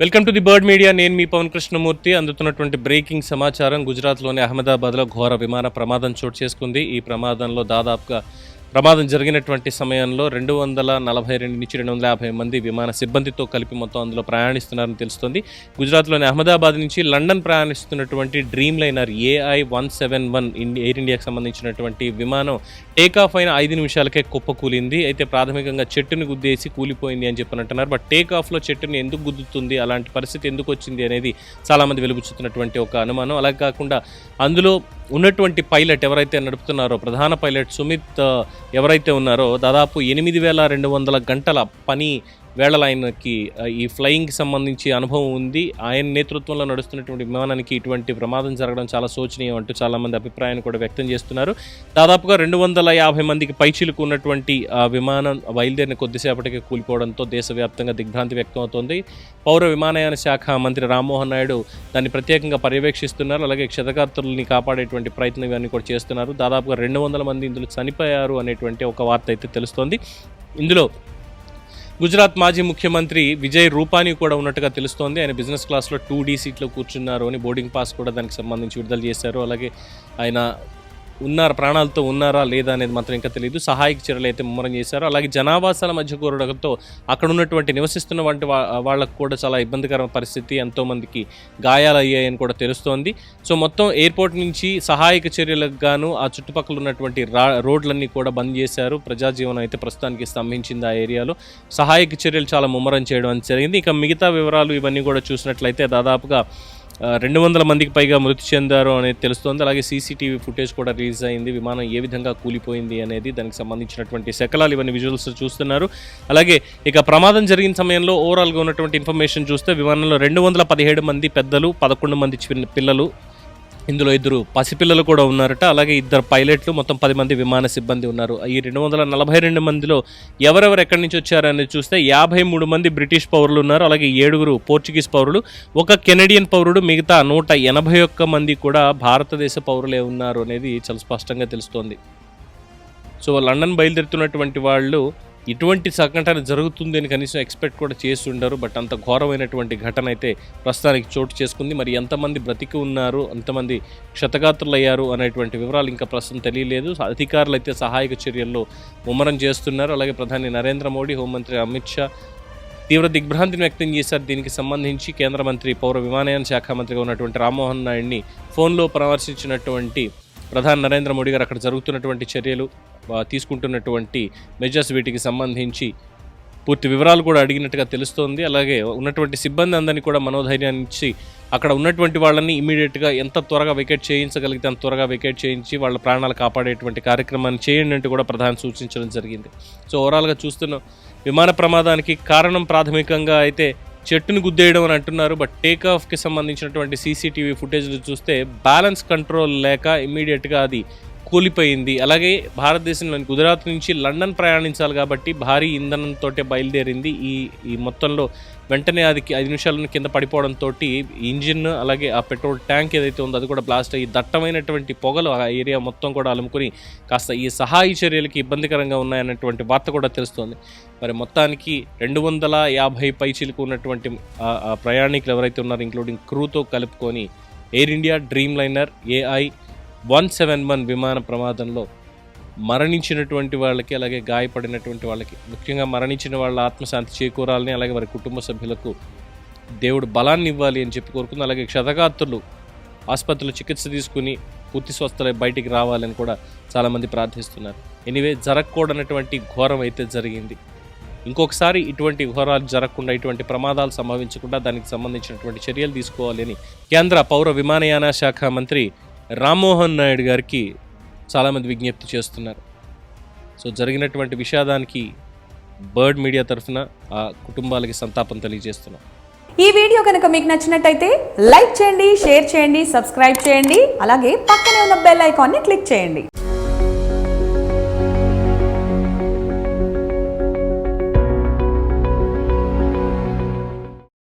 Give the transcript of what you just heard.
Welcome to the bird media. నేను మీ పవన్ కృష్ణమూర్తి. అందుతున్నటువంటి బ్రేకింగ్ సమాచారం గుజరాత్లోని అహ్మదాబాద్లో ఘోర విమాన ప్రమాదం చోటు చేసుకుంది. ఈ ప్రమాదంలో దాదాపుగా ప్రమాదం జరిగినటువంటి సమయంలో రెండు వందల నలభై రెండు నుంచి రెండు వందల యాభై మంది విమాన సిబ్బందితో కలిపి మొత్తం అందులో ప్రయాణిస్తున్నారని తెలుస్తుంది. గుజరాత్లోని అహ్మదాబాద్ నుంచి London ప్రయాణిస్తున్నటువంటి dreamliner AI one seven one air ఇండియాకి సంబంధించినటువంటి విమానం టేక్ ఆఫ్ అయిన ఐదు నిమిషాలకే కుప్పకూలింది అయితే ప్రాథమికంగా చెట్టుని గుద్దేసి కూలిపోయింది అని చెప్పినట్టున్నారు బట్ టేక్ ఆఫ్లో చెట్టుని ఎందుకు గుద్దుతుంది? అలాంటి పరిస్థితి ఎందుకు వచ్చింది అనేది చాలామంది వెలుగుచుతున్నటువంటి ఒక అనుమానం. అలాగే కాకుండా అందులో ఉన్నటువంటి పైలట్ ఎవరైతే నడుపుతున్నారో ప్రధాన పైలట్ సుమిత్ ఎవరైతే ఉన్నారో దాదాపు ఎనిమిది వేల రెండు వందల గంటల పని వేళల ఆయనకి ఈ ఫ్లయింగ్కి సంబంధించి అనుభవం ఉంది. ఆయన నేతృత్వంలో నడుస్తున్నటువంటి విమానానికి ఇటువంటి ప్రమాదం జరగడం చాలా శోచనీయం అంటూ చాలామంది అభిప్రాయాన్ని కూడా వ్యక్తం చేస్తున్నారు. దాదాపుగా రెండు వందల యాభై మందికి పైచీలకు ఉన్నటువంటి విమానం బయలుదేరిన కొద్దిసేపటికి కూలిపోవడంతో దేశవ్యాప్తంగా దిగ్భ్రాంతి వ్యక్తం అవుతోంది పౌర విమానయాన శాఖ మంత్రి రామ్మోహన్ నాయుడు దాన్ని ప్రత్యేకంగా పర్యవేక్షిస్తున్నారు. అలాగే క్షతగాత్రుల్ని కాపాడేటువంటి ప్రయత్నం ఇవన్నీ కూడా చేస్తున్నారు. దాదాపుగా రెండు వందల మంది ఇందులో చనిపోయారు అనేటువంటి ఒక వార్త అయితే తెలుస్తోంది. ఇందులో గుజరాత్ మాజీ ముఖ్యమంత్రి విజయ్ రూపానీ కూడా ఉన్నట్టుగా తెలుస్తోంది. ఆయన బిజినెస్ క్లాస్లో టూ డీ సీట్లో కూర్చున్నారు అని బోర్డింగ్ పాస్ కూడా దానికి సంబంధించి విడుదల చేశారు. అలాగే ఆయన ఉన్నారు ప్రాణాలతో ఉన్నారా లేదా అనేది మాత్రం ఇంకా తెలియదు సహాయక చర్యలు అయితే ముమ్మరం చేశారు. అలాగే జనావాసాల మధ్య కూరడంతో అక్కడ ఉన్నటువంటి నివసిస్తున్న వంటి వాళ్ళకు కూడా చాలా ఇబ్బందికర పరిస్థితి ఎంతోమందికి గాయాలయ్యాయని కూడా తెలుస్తోంది. సో మొత్తం ఎయిర్పోర్ట్ నుంచి సహాయక చర్యలకు గాను ఆ చుట్టుపక్కల ఉన్నటువంటి రా రోడ్లన్నీ కూడా బంద్ చేశారు. ప్రజాజీవనం అయితే ప్రస్తుతానికి స్తంభించింది ఆ ఏరియాలో. సహాయక చర్యలు చాలా ముమ్మరం చేయడం జరిగింది. ఇక మిగతా వివరాలు ఇవన్నీ కూడా చూసినట్లయితే దాదాపుగా రెండు వందల మందికి పైగా మృతి చెందారు అనేది తెలుస్తోంది. అలాగే సీసీటీవీ ఫుటేజ్ కూడా రిలీజ్ అయింది. విమానం ఏ విధంగా కూలిపోయింది అనేది దానికి సంబంధించినటువంటి శకలాలు ఇవన్నీ విజువల్స్ చూస్తున్నారు. అలాగే ఇక ప్రమాదం జరిగిన సమయంలో ఓవరాల్గా ఉన్నటువంటి ఇన్ఫర్మేషన్ చూస్తే విమానంలో రెండు వందల పదిహేడు మంది పెద్దలు పదకొండు మంది చిన్న పిల్లలు ఇందులో ఇద్దరు పసిపిల్లలు కూడా ఉన్నారట. అలాగే ఇద్దరు పైలట్లు మొత్తం పది మంది విమాన సిబ్బంది ఉన్నారు. ఈ రెండు వందల నలభై రెండు మందిలో ఎవరెవరు ఎక్కడి నుంచి వచ్చారనేది చూస్తే యాభై మూడు మంది బ్రిటిష్ పౌరులు ఉన్నారు. అలాగే ఏడుగురు పోర్చుగీస్ పౌరులు ఒక కెనడియన్ పౌరుడు మిగతా నూట ఎనభై ఒక్క మంది కూడా భారతదేశ పౌరులే ఉన్నారు అనేది చాలా స్పష్టంగా తెలుస్తోంది. సో లండన్ బయలుదేరుతున్నటువంటి వాళ్ళు ఇటువంటి సంఘటన జరుగుతుంది అని కనీసం ఎక్స్పెక్ట్ కూడా చేసి ఉండరు బట్ అంత ఘోరమైనటువంటి ఘటన అయితే ప్రస్తుతానికి చోటు చేసుకుంది. మరి ఎంతమంది బ్రతికి ఉన్నారు ఎంతమంది క్షతగాత్రులయ్యారు అనేటువంటి వివరాలు ఇంకా ప్రస్తుతం తెలియలేదు. అధికారులు అయితే సహాయక చర్యల్లో ముమ్మరం చేస్తున్నారు. అలాగే ప్రధాని నరేంద్ర మోడీ హోంమంత్రి అమిత్ షా తీవ్ర దిగ్భ్రాంతిని వ్యక్తం చేశారు. దీనికి సంబంధించి కేంద్ర మంత్రి పౌర విమానయాన శాఖ మంత్రిగా ఉన్నటువంటి రామ్మోహన్ నాయుడిని ఫోన్లో పరామర్శించినటువంటి ప్రధాని నరేంద్ర మోడీ గారు అక్కడ జరుగుతున్నటువంటి చర్యలు తీసుకుంటున్నటువంటి మెజర్స్ వీటికి సంబంధించి పూర్తి వివరాలు కూడా అడిగినట్టుగా తెలుస్తోంది. అలాగే ఉన్నటువంటి సిబ్బంది అందరినీ కూడా మనోధైర్యాన్ని ఇచ్చి అక్కడ ఉన్నటువంటి వాళ్ళని ఇమీడియట్గా ఎంత త్వరగా వికెట్ చేయించగలిగితే అంత త్వరగా వికెట్ చేయించి వాళ్ళ ప్రాణాలు కాపాడేటువంటి కార్యక్రమాన్ని చేయండి అంటూ కూడా ప్రధాని సూచించడం జరిగింది. సో ఓవరాల్గా చూస్తున్న విమాన ప్రమాదానికి కారణం ప్రాథమికంగా అయితే చెట్టును గుద్దేయడం అని అంటున్నారు బట్ టేక్ ఆఫ్కి సంబంధించినటువంటి సీసీటీవీ ఫుటేజ్లు చూస్తే బ్యాలెన్స్ కంట్రోల్ లేక ఇమ్మీడియట్గా అది కూలిపోయింది. అలాగే భారతదేశంలోని గుజరాత్ నుంచి లండన్ ప్రయాణించాలి కాబట్టి భారీ ఇంధనంతో బయలుదేరింది. ఈ ఈ మొత్తంలో వెంటనే అది ఐదు నిమిషాలను కింద పడిపోవడంతో ఇంజిన్ అలాగే ఆ పెట్రోల్ ట్యాంక్ ఏదైతే ఉందో అది కూడా బ్లాస్ట్ అయ్యి దట్టమైనటువంటి పొగలు ఆ ఏరియా మొత్తం కూడా అలుముకుని కాస్త ఈ సహాయ చర్యలకి ఇబ్బందికరంగా ఉన్నాయన్నటువంటి వార్త కూడా తెలుస్తోంది. మరి మొత్తానికి రెండు వందల యాభై పైచీలకు ఉన్నటువంటి ప్రయాణికులు ఎవరైతే ఉన్నారో ఇంక్లూడింగ్ క్రూతో కలుపుకొని air India dreamliner AI one seven one విమాన ప్రమాదంలో మరణించినటువంటి వాళ్ళకి అలాగే గాయపడినటువంటి వాళ్ళకి ముఖ్యంగా మరణించిన వాళ్ళ ఆత్మశాంతి చేకూరాలని అలాగే వారి కుటుంబ సభ్యులకు దేవుడు బలాన్ని ఇవ్వాలి అని చెప్పి కోరుకుంది. అలాగే క్షతగాత్రులు ఆసుపత్రిలో చికిత్స తీసుకుని పూర్తి స్వస్థలై బయటికి రావాలని కూడా చాలామంది ప్రార్థిస్తున్నారు. ఎనివే జరగకూడనటువంటి ఘోరం అయితే జరిగింది. ఇంకొకసారి ఇటువంటి ఘోరాలు జరగకుండా ఇటువంటి ప్రమాదాలు సంభవించకుండా దానికి సంబంధించినటువంటి చర్యలు తీసుకోవాలి అని కేంద్ర పౌర విమానయాన శాఖ మంత్రి రామ్మోహన్ నాయుడు గారికి చాలామంది విజ్ఞప్తి చేస్తున్నారు. సో జరిగినటువంటి విషాదానికి బర్డ్ మీడియా తరఫున ఆ కుటుంబాలకి సంతాపం తెలియజేస్తున్నాం. ఈ వీడియో కనుక మీకు నచ్చినట్టయితే లైక్ చేయండి షేర్ చేయండి సబ్స్క్రైబ్ చేయండి అలాగే పక్కనే ఉన్న బెల్ ఐకాన్ని క్లిక్ చేయండి.